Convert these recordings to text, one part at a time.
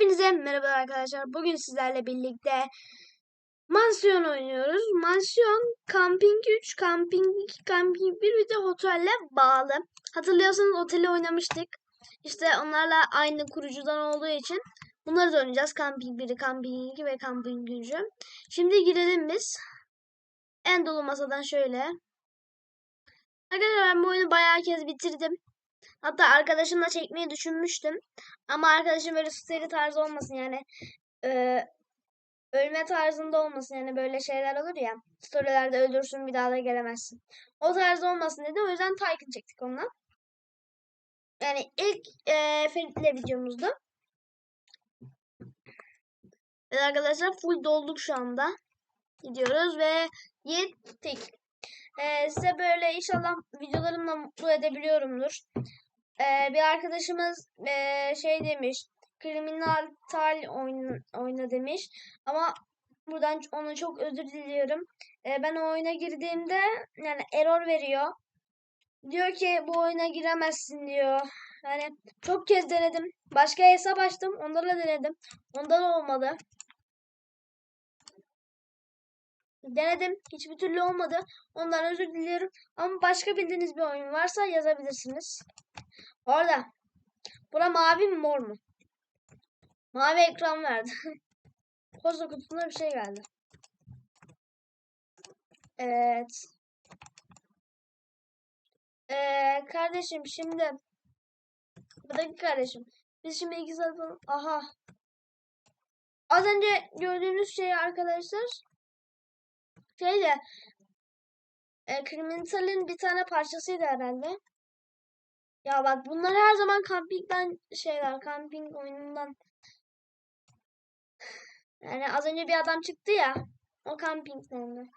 Hepinize merhaba arkadaşlar. Bugün sizlerle birlikte mansiyon oynuyoruz. Mansiyon Camping 3, Camping 2, Camping 1 bir de otelle bağlı. Hatırlıyorsanız oteli oynamıştık. İşte onlarla aynı kurucudan olduğu için bunları da oynayacağız. Camping 1'i, Camping 2 ve Camping 3'ü. Şimdi girelim biz. En dolu masadan şöyle. Arkadaşlar ben bu oyunu bayağı kez bitirdim. Hatta arkadaşımla çekmeyi düşünmüştüm. Ama arkadaşım böyle story tarzı olmasın yani. E, ölme tarzında olmasın yani böyle şeyler olur ya. Storylerde ölürsün bir daha da gelemezsin. O tarz olmasın dedi. O yüzden Tycoon çektik onunla. Yani ilk e, Ferit'le videomuzdu. Evet arkadaşlar full dolduk şu anda. Gidiyoruz ve gittik. Ee, size böyle inşallah videolarımla mutlu edebiliyorumdur. Ee, bir arkadaşımız e, şey demiş. Kriminal tal oyna, oyna demiş. Ama buradan ona çok özür diliyorum. Ee, ben o oyuna girdiğimde yani error veriyor. Diyor ki bu oyuna giremezsin diyor. Yani çok kez denedim. Başka hesap açtım. Onlarla denedim. Onda da olmadı. Denedim. Hiçbir türlü olmadı. Ondan özür diliyorum. Ama başka bildiğiniz bir oyun varsa yazabilirsiniz. Orada. Bura mavi mi mor mu? Mavi ekran verdi. Posta kutusunda bir şey geldi. Evet. Ee, kardeşim şimdi buradaki kardeşim biz şimdi iki saat aha az önce gördüğünüz şey arkadaşlar şeyde e, Kriminal'in bir tane parçasıydı herhalde. Ya bak bunlar her zaman kampingden şeyler, kamping oyunundan. Yani az önce bir adam çıktı ya. O kampingden.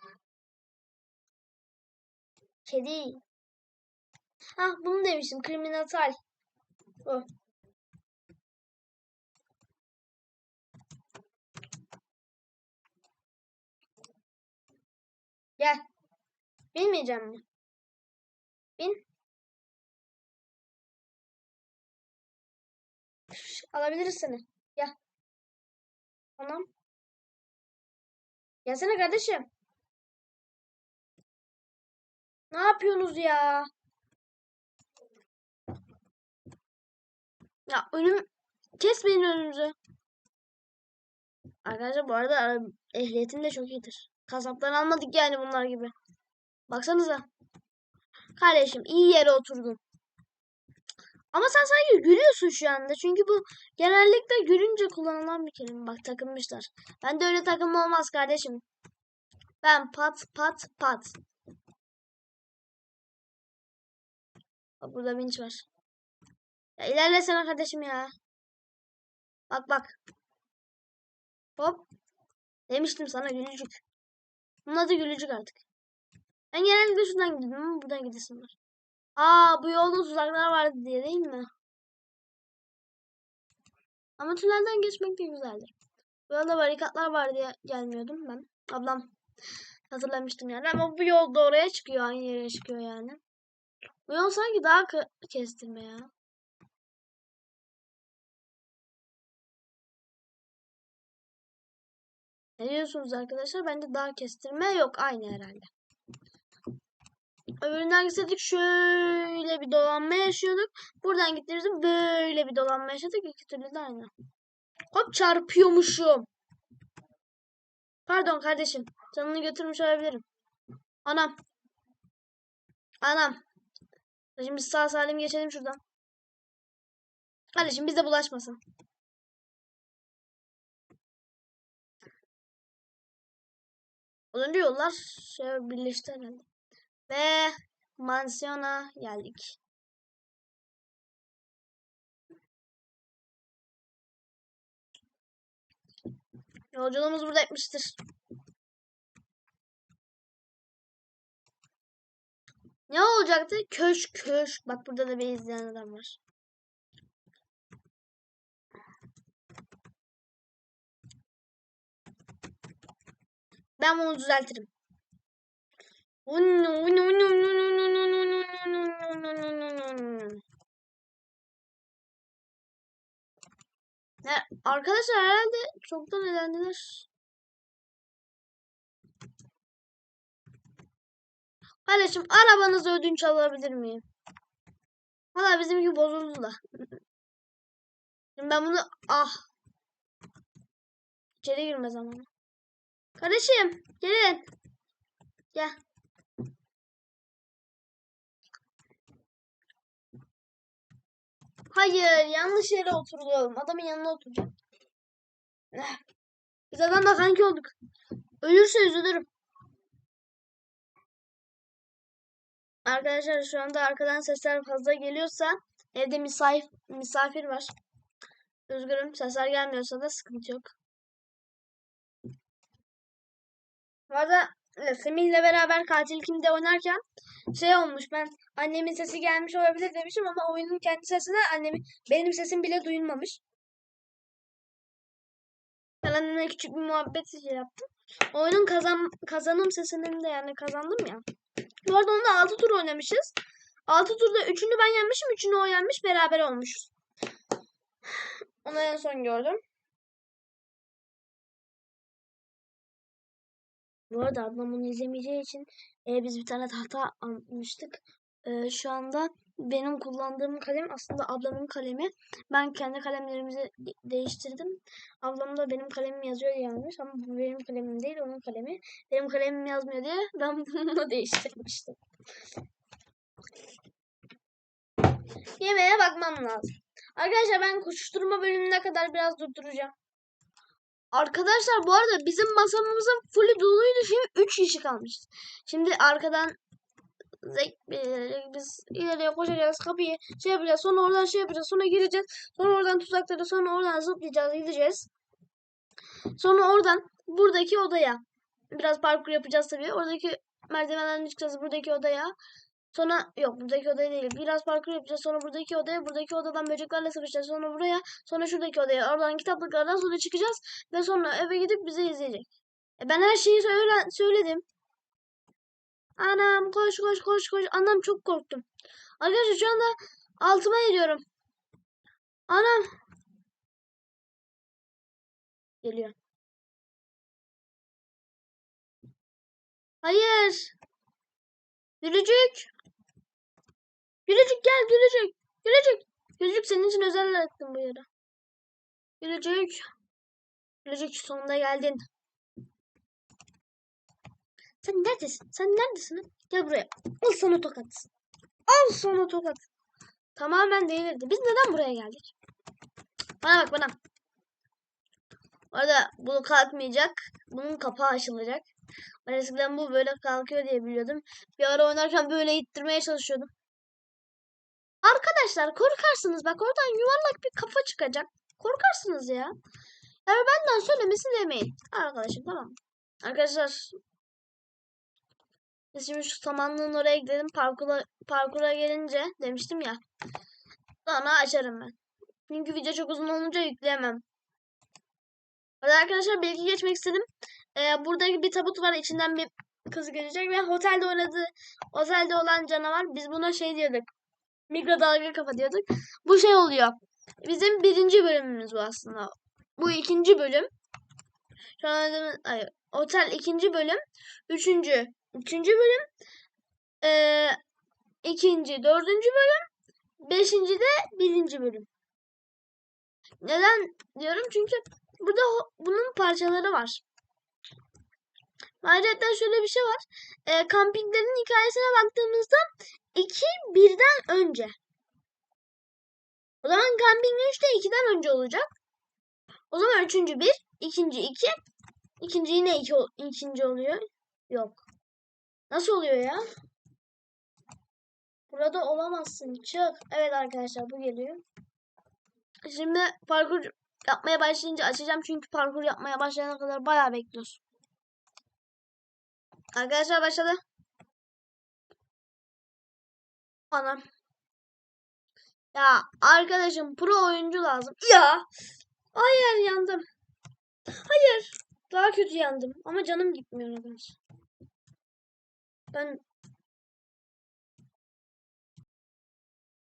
Kedi. Ha bunu demiştim. Kriminatal. Bu. Gel. Bilmeyeceğim mi? Bin. Alabiliriz seni. Gel. Tamam. Gelsene kardeşim. Ne yapıyorsunuz ya? Ya önüm kesmeyin önümüzü. Arkadaşlar bu arada ehliyetim de çok iyidir. Kasaptan almadık yani bunlar gibi. Baksanıza. Kardeşim iyi yere oturdun. Ama sen sanki gülüyorsun şu anda. Çünkü bu genellikle gülünce kullanılan bir kelime. Bak takılmışlar. Ben de öyle takılma olmaz kardeşim. Ben pat pat pat. Bak burada vinç var. Ya ilerlesene kardeşim ya. Bak bak. Hop. Demiştim sana gülücük. Bunun adı gülücük artık. Ben genellikle şuradan gidiyorum ama buradan gidesim var. Aa bu yolda tuzaklar vardı diye değil mi? Ama tünelden geçmek de güzeldir. Bu yolda barikatlar var diye gelmiyordum ben. Ablam hatırlamıştım yani ama bu yol da oraya çıkıyor aynı yere çıkıyor yani. Bu yol sanki daha kestirme ya. Ne diyorsunuz arkadaşlar? Bence daha kestirme yok aynı herhalde. Öbüründen gitseydik şöyle bir dolanma yaşıyorduk. Buradan gittiğimizde böyle bir dolanma yaşadık. İki türlü de aynı. Hop çarpıyormuşum. Pardon kardeşim. Canını götürmüş olabilirim. Anam. Anam. Şimdi sağ salim geçelim şuradan. Kardeşim bize bulaşmasın. Az önce yollar şey birleşti herhalde. Ve mansiyona geldik. Yolculuğumuz burada etmiştir. Ne olacaktı? Köşk köşk. Bak burada da bir izleyen adam var. Ben bunu düzeltirim. Ne, arkadaşlar herhalde çoktan elendiler. Kardeşim arabanızı ödünç alabilir miyim? Valla bizimki bozuldu da. Şimdi ben bunu ah. İçeri girme zamanı. Kardeşim gelin. Gel. Hayır yanlış yere oturdum. Adamın yanına oturacağım. Eh, Biz adamla kanki olduk. Ölürse üzülürüm. Arkadaşlar şu anda arkadan sesler fazla geliyorsa evde misafir, misafir var. Üzgünüm sesler gelmiyorsa da sıkıntı yok. Bu arada Semih'le beraber Katil Kim'de oynarken şey olmuş ben annemin sesi gelmiş olabilir demişim ama oyunun kendi sesine annemin benim sesim bile duyulmamış. Ben küçük bir muhabbet şey yaptım. Oyunun kazan kazanım sesinin de yani kazandım ya. Bu arada onda 6 tur oynamışız. 6 turda 3'ünü ben yenmişim, 3'ünü o yenmiş, beraber olmuşuz. Onu en son gördüm. Bu arada ablam bunu izlemeyeceği için e, biz bir tane tahta almıştık. E, şu anda benim kullandığım kalem aslında ablamın kalemi. Ben kendi kalemlerimizi de- değiştirdim. Ablam da benim kalemim yazıyor diye yazmış ama bu benim kalemim değil onun kalemi. Benim kalemim yazmıyor diye ben bunu değiştirmiştim. Yemeğe bakmam lazım. Arkadaşlar ben koşuşturma bölümüne kadar biraz durduracağım. Arkadaşlar bu arada bizim masamızın fullü doluydu. Şimdi 3 kişi kalmışız. Şimdi arkadan e, biz ileriye koşacağız. Kapıyı şey yapacağız sonra oradan şey yapacağız sonra gireceğiz. Sonra oradan tuzaklara sonra oradan zıplayacağız gideceğiz. Sonra oradan buradaki odaya biraz parkur yapacağız tabii. Oradaki merdivenlerden çıkacağız buradaki odaya sonra yok buradaki odaya değil biraz parkur yapacağız sonra buradaki odaya buradaki odadan böceklerle savaşacağız sonra buraya sonra şuradaki odaya oradan kitaplıklardan sonra çıkacağız ve sonra eve gidip bizi izleyecek e ben her şeyi söyle söyledim Anam koş koş koş koş. Anam çok korktum. Arkadaşlar şu anda altıma ediyorum. Anam. Geliyor. Hayır. Gülücük. Gülücük gel gülücük. Gülücük. Gülücük senin için özel ettim bu yere. Gülücük. Gülücük sonunda geldin. Sen neredesin? Sen neredesin? Gel buraya. Al sana tokat. Al sana tokat. Tamamen delirdi. Biz neden buraya geldik? Bana bak bana. Orada bu kalkmayacak. Bunun kapağı açılacak. Ben eskiden bu böyle kalkıyor diye biliyordum. Bir ara oynarken böyle ittirmeye çalışıyordum. Arkadaşlar korkarsınız. Bak oradan yuvarlak bir kafa çıkacak. Korkarsınız ya. Yani benden söylemesini demeyin. Arkadaşım tamam. Arkadaşlar şimdi şu samanlığın oraya gidelim. Parkura, parkura gelince demiştim ya. Sonra açarım ben. Çünkü video çok uzun olunca yükleyemem. Hadi arkadaşlar bilgi geçmek istedim. Ee, buradaki bir tabut var. içinden bir kız gelecek ve otelde oynadığı otelde olan canavar. Biz buna şey diyorduk. Mikrodalga kafa diyorduk. Bu şey oluyor. Bizim birinci bölümümüz bu aslında. Bu ikinci bölüm. Şu an oynadığımız- ay, otel ikinci bölüm. Üçüncü Üçüncü bölüm, eee ikinci, dördüncü bölüm, beşinci de birinci bölüm. Neden diyorum? Çünkü burada bunun parçaları var. Ayrıca şöyle bir şey var. Eee kampinglerin hikayesine baktığımızda iki birden önce. O zaman kamping 3 de 2'den önce olacak. O zaman üçüncü bir, ikinci iki, ikinci yine iki, ikinci oluyor. Yok. Nasıl oluyor ya? Burada olamazsın. Çık. Evet arkadaşlar bu geliyor. Şimdi parkur yapmaya başlayınca açacağım. Çünkü parkur yapmaya başlayana kadar bayağı bekliyoruz. Arkadaşlar başladı. Anam. Ya arkadaşım pro oyuncu lazım. Ya. Hayır yandım. Hayır. Daha kötü yandım. Ama canım gitmiyor arkadaşlar. Ben